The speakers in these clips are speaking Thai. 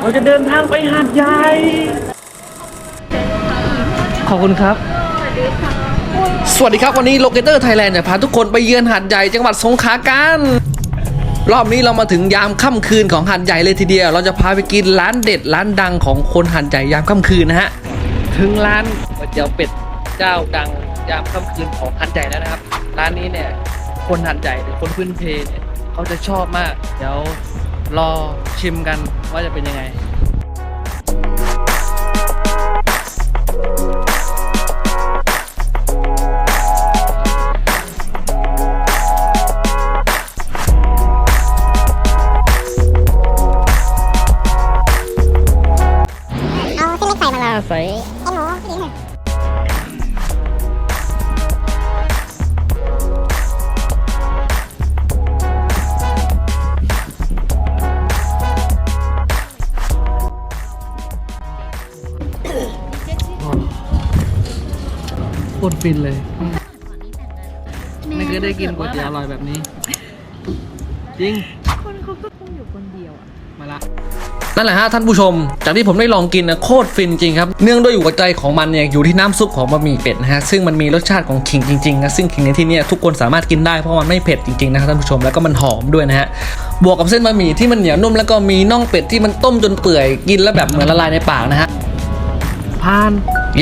เราจะเดินทางไปหาดใหญ่ ขอบคุณครับ สวัสดีครับวันนี้โลเกเตอร์ไทยแลนด์จะพาทุกคนไปเยือนหาดใหญ่จังหวัดสงขลากัน รอบนี้เรามาถึงยามค่ำคืนของหาดใหญ่เลยทีเดียว เราจะพาไปกินร้านเด็ดร้านดังของคนหาดใหญ่ยามค่ำคืนนะฮะ ถึงร้านก๋วยเตี๋ยวเป็ดเจ้าดังยามค่ำคืนของหาดใหญ่แล้วนะครับ ร้านนี้เนี่ยคนหาดใหญ่หรือคนพื้นเพเนี่ยเขาจะชอบมาก เดี๋ยวรอ ชิมกันว่าจะเป็นยังไงเอาเส้นเล็กไข่มาเลยใส่ไอ้หมูพี่ลิ้น โคตรฟินเลย ไม่เคยได้กินก๋วยเตี๋ยวอร่อยแบบนี้ จริง คนเขาก็คงอยู่คนเดียวอะ มาละนั่นแหละฮะท่านผู้ชม จากที่ผมได้ลองกินนะโคตรฟินจริงครับ เนื่องด้วยอยู่กับใจของมันเนี่ยอยู่ที่น้ำซุปของบะหมี่เป็ดนะฮะซึ่งมันมีรสชาติของขิงจริงๆนะซึ่งขิงในที่เนี้ยทุกคนสามารถกินได้เพราะมันไม่เผ็ดจริงๆนะครับท่านผู้ชมแล้วก็มันหอมด้วยนะฮะบวกกับเส้นบะหมี่ที่มันเหนียวนุ่มแล้วก็มีน่องเป็ดที่มันต้มจนเปื่อยกินแล้วแบบเหมือนละลายในปากนะฮะ ผ่าน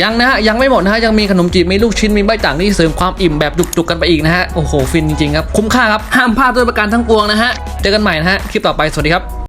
ยังนะฮะยังไม่หมดนะฮะยังมีขนมจีบมีลูกชิ้นมีใบต่างที่เสริมความอิ่มแบบจุกๆกันไปอีกนะฮะโอ้โหฟินจริงๆครับคุ้มค่าครับห้ามพลาดด้วยประการทั้งปวงนะฮะเจอกันใหม่นะฮะคลิปต่อไปสวัสดีครับ